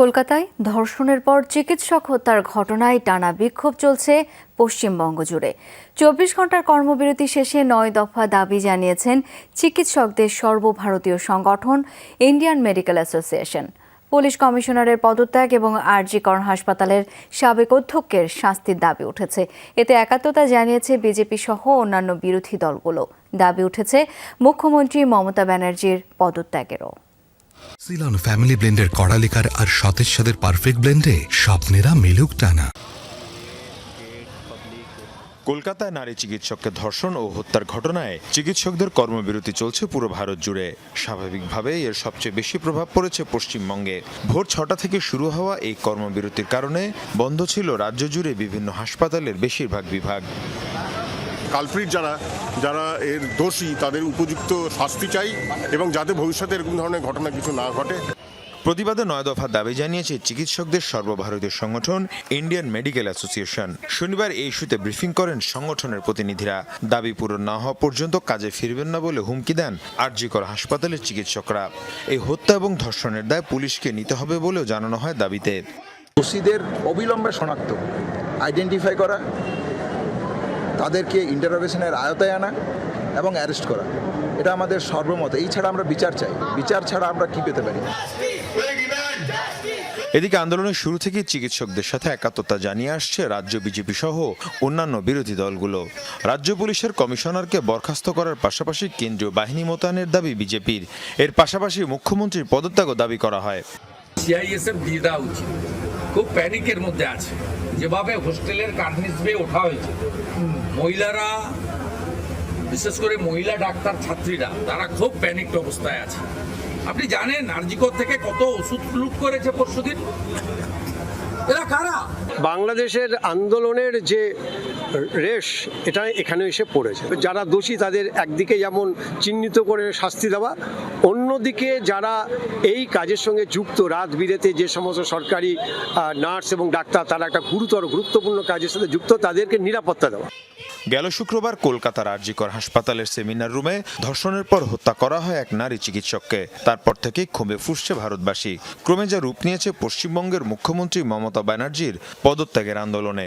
কলকাতায় ধর্ষণের পর চিকিৎসক হত্যার ঘটনায় টানা বিক্ষোভ চলছে পশ্চিমবঙ্গ জুড়ে। চব্বিশ ঘণ্টার কর্মবিরতি শেষে নয় দফা দাবি জানিয়েছেন চিকিৎসকদের সর্বভারতীয় সংগঠন, ইন্ডিয়ান মেডিকেল অ্যাসোসিয়েশন। পুলিশ কমিশনারের পদত্যাগ এবং আরজি করণ হাসপাতালের সাবেক অধ্যক্ষের শাস্তির দাবি উঠেছে। এতে একাত্মতা জানিয়েছে বিজেপি সহ অন্যান্য বিরোধী দলগুলো। দাবি উঠেছে মুখ্যমন্ত্রী মমতা ব্যানার্জির পদত্যাগেরও। সিলন ফ্যামিলি ব্লেন্ডের কড়ালিকার আর সতেজ সাদের পারফেক্ট ব্লেন্ডে স্বপ্নেরা মেলুক টানা। কলকাতায় নারী চিকিৎসককে ধর্ষণ ও হত্যার ঘটনায় চিকিৎসকদের কর্মবিরতি চলছে পুরো ভারত জুড়ে। স্বাভাবিকভাবে এর সবচেয়ে বেশি প্রভাব পড়েছে পশ্চিমবঙ্গে। ভোর ছটা থেকে শুরু হওয়া এই কর্মবিরতির কারণে বন্ধ ছিল রাজ্য জুড়ে বিভিন্ন হাসপাতালের বেশিরভাগ বিভাগ। কালপ্রিট যারা যারা এর দোষী তাদের উপযুক্ত শাস্তি চাই এবং যাতে ভবিষ্যতে এরকম ধরনের ঘটনা কিছু না ঘটে। প্রতিবাদে নয় দফা দাবি জানিয়েছে চিকিৎসকদের সর্বভারতীয় সংগঠন ইন্ডিয়ান মেডিকেল অ্যাসোসিয়েশন। শনিবার এই ইস্যুতে ব্রিফিং করেন সংগঠনের প্রতিনিধিরা। দাবি পূরণ না হওয়া পর্যন্ত কাজে ফিরবেন না বলে হুমকি দেন আরজিকর হাসপাতালের চিকিৎসকরা। এই হত্যা এবং ধর্ষণের দায় পুলিশকে নিতে হবে বলেও জানানো হয় দাবিতে। দোষীদের অবিলম্বে শনাক্ত আইডেন্টিফাই করা তাদেরকে ইন্টারোগেশনের আয়তায় আনা এবং অ্যারেস্ট করা। এটা আমাদের সর্বমত। এই ছাড়া আমরা বিচার চাই। বিচার ছাড়া আমরা কি পেতে পারি? এদিকে আন্দোলনের শুরু থেকেই চিকিৎসকদের সাথে একাত্মতা জানিয়ে আসছে রাজ্য বিজেপি সহ অন্যান্য বিরোধী দলগুলো। রাজ্য পুলিশের কমিশনারকে বরখাস্ত করার পাশাপাশি কেন্দ্রীয় বাহিনী মোতায়েনের দাবি বিজেপির। এর পাশাপাশি মুখ্যমন্ত্রীর পদত্যাগও দাবি করা হয়। সিআইএসএফ দিয়ে দেওয়া উচিত। খুব প্যানিকের মধ্যে আছে। যেভাবে হোস্টেলের কার্নিস বেয়ে ওঠা হয়েছে। মহিলারা বিশেষ করে মহিলা ডাক্তার ছাত্রীরা তারা খুব প্যানিক অবস্থায় আছে। আপনি জানেন আরজিকর থেকে কত ওষুধ লুট করেছে পরশুদিন? এরা কারা? বাংলাদেশের আন্দোলনের যে রেশ, এটা এখানে এসে পড়েছে। যারা দোষী, তাদের একদিকে যেমন চিহ্নিত করে শাস্তি দেওয়া, অন্যদিকে যারা এই কাজের সঙ্গে যুক্ত, রাত বিরেতে যে সমস্ত সরকারি নার্স এবং ডাক্তার, তারা একটা গুরুতর, গুরুত্বপূর্ণ কাজের সাথে যুক্ত, তাদেরকে নিরাপত্তা দেওয়া। গেল শুক্রবার কলকাতার আরজিকর হাসপাতালের সেমিনার রুমে ধর্ষণের পর হত্যা করা হয় এক নারী চিকিৎসককে। তারপর থেকেই ক্ষোভে ফুসছে ভারতবাসী। ক্রমে যা রূপ নিয়েছে পশ্চিমবঙ্গের মুখ্যমন্ত্রী মমতা ব্যানার্জির পদত্যাগের আন্দোলনে।